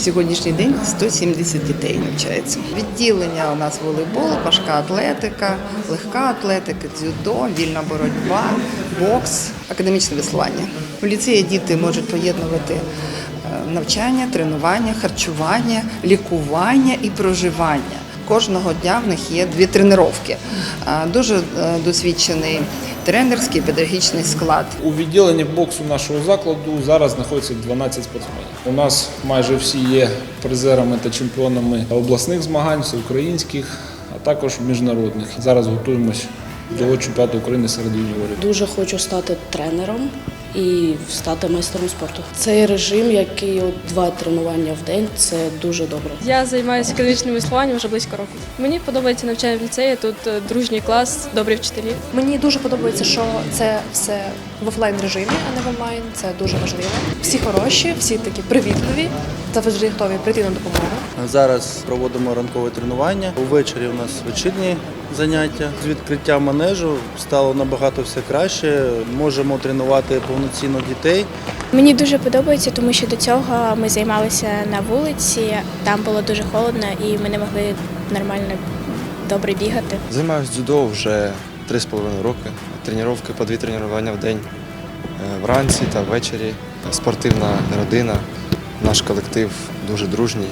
сьогоднішній день 170 дітей навчається. Відділення у нас волейбол, важка атлетика, легка атлетика, дзюдо, вільна боротьба, бокс, академічне веслування. У ліцеї діти можуть поєднувати е, навчання, тренування, харчування, лікування і проживання. Кожного дня в них є дві тренування. Е, Дуже е, досвідчений тренерський педагогічний склад. У відділенні боксу нашого закладу зараз знаходиться 12 спортсменів. У нас майже всі є призерами та чемпіонами обласних змагань, всеукраїнських, а також міжнародних. Зараз готуємось до чемпіонату України серед юніорів. Дуже хочу стати тренером і стати майстром спорту. Цей режим, який от два тренування в день, це дуже добре. Я займаюся академічним веслуванням вже близько року. Мені подобається навчання в ліцеї. Тут е, дружній клас, добрі вчителі. Мені дуже подобається, що це все в офлайн режимі, а не в онлайн. Це дуже важливо. Всі хороші, всі такі привітливі, завжди готові прийти на допомогу. Зараз проводимо ранкове тренування. Увечері у нас вечірні заняття. З відкриття манежу стало набагато все краще. Можемо тренувати повноцінно дітей. Мені дуже подобається, тому що до цього ми займалися на вулиці, там було дуже холодно і ми не могли нормально добре бігати. Займаюся дзюдо вже 3,5 роки. Тренування по дві тренування в день е, вранці та ввечері. Спортивна родина. Наш колектив дуже дружній.